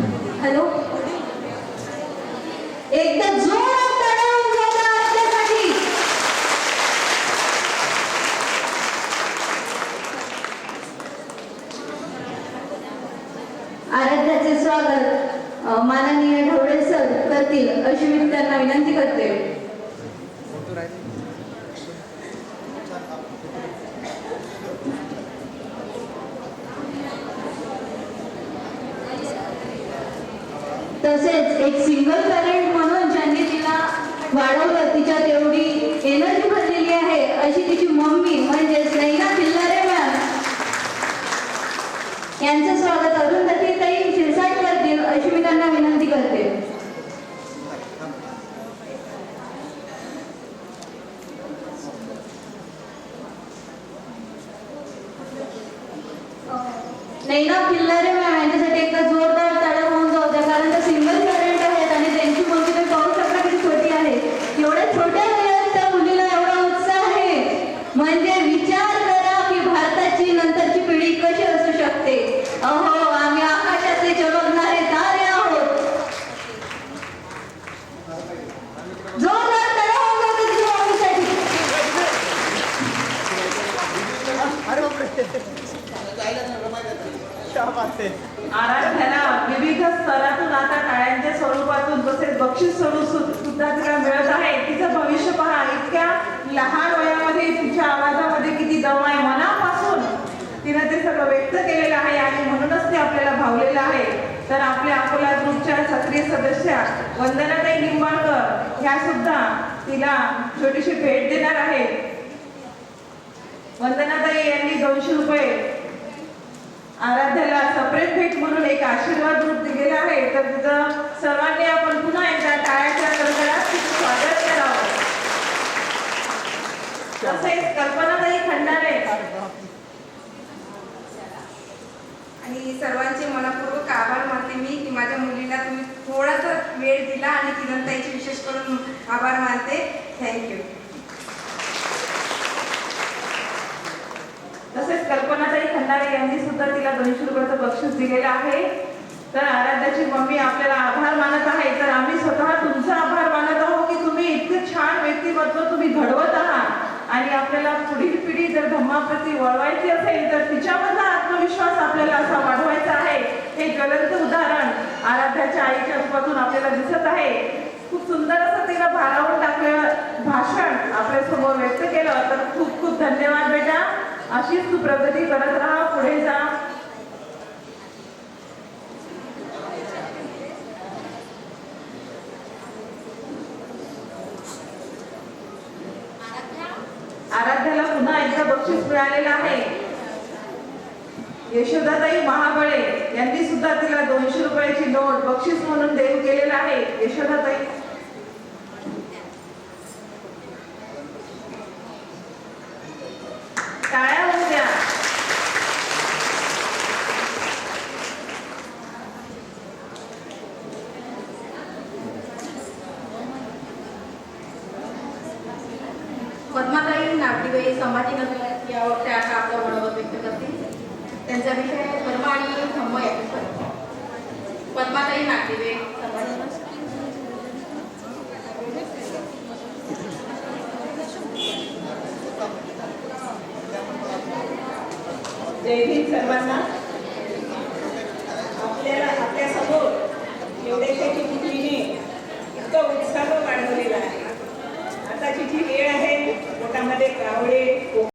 Hello? एकदा जोरात टाळ्या होऊन आपल्यासाठी. आराध्याचे स्वागत. माननीय ढवळे सर करतील अशी मी त्यांना विनंती करते तसेच एक सिंगल पॅरेंट म्हणून ज्यांनी तिला वाढवलं तिच्यात एवढी एनर्जी भरलेली आहे. अशी तिची मम्मी म्हणजेच नैना किल्लारे मॅम यांचं स्वागत अरुंधती ताई शिरसाट करतील अशी मी त्यांना विनंती करते. नैना किल्लारे मॅम आराध्याला विविध स्तरातून आता टाळ्यांच्या स्वरूपातून तसेच बक्षीस स्वरूप सुद्धा तिला मिळत आहे. तिचं भविष्य पहा. इतक्या लहान वयामध्ये तिच्या आवाजामध्ये किती दम आहे. मनापासून तिनं ते सगळं व्यक्त केलेलं आहे आणि म्हणूनच ते आपल्याला भावलेलं आहे. तर आपल्या अकोला ग्रुपच्या सक्रिय सदस्या वंदनाताई निंबाळकर ह्या सुद्धा तिला छोटीशी भेट देणार आहे वंदनाताई यांनी दोनशे रुपये आराध्याला सपरेट भेट म्हणून एक आशीर्वाद रूप दिलेला आहे. तर तुझं सर्वांनी आपण पुन्हा एकदा टाळ्याच्या कडकडात स्वागत करावं. तसेच कल्पनाताई खंडारे आणि सर्वांचे मनपूर्वक आभार मानते मी की माझ्या मुलीला तुम्ही थोडासा वेळ दिला आणि किरणताईचे विशेष करून आभार मानते. थँक्यू तसेच खंडाळे यांनी सुद्धा तिला दोनशे रुपयाचं बक्षीस दिलेलं आहे. तर आराध्याची मम्मी आपल्याला आभार मानत आहे. तर आम्ही स्वतः तुमचा आभार मानत आहोत की तुम्ही इतकं छान व्यक्तिमत्व तुम्ही घडवत आहात. आणि आपल्याला पुढील पिढी जर धम्माप्रती वळवायची असेल तर तिच्यामधला आत्मविश्वास आपल्याला असा वाढवायचा आहे. हे ज्वलंत उदाहरण आराध्याच्या आईच्या रूपातून आपल्याला दिसत आहे. खूप सुंदर असं तिला भारावून टाकलेलं भाषण आपल्यासमोर व्यक्त केलं. तर खूप खूप धन्यवाद बेटा. अशीच तू प्रगती करत राहा पुढे जा. आराध्याला पुन्हा एकदा बक्षीस मिळालेलं आहे. यशोदाताई महाबळे यांनी सुद्धा तिला दोनशे रुपयाची नोट बक्षीस म्हणून देऊ केलेला आहे. यशोदाताई दिवे संभाजीनगर यावर त्या आपलं मनोगत व्यक्त करतील. त्यांचा विषय धर्म आणि धम्म याचे पद्माताई नागदिवे संभाजीनगर सर्वांना.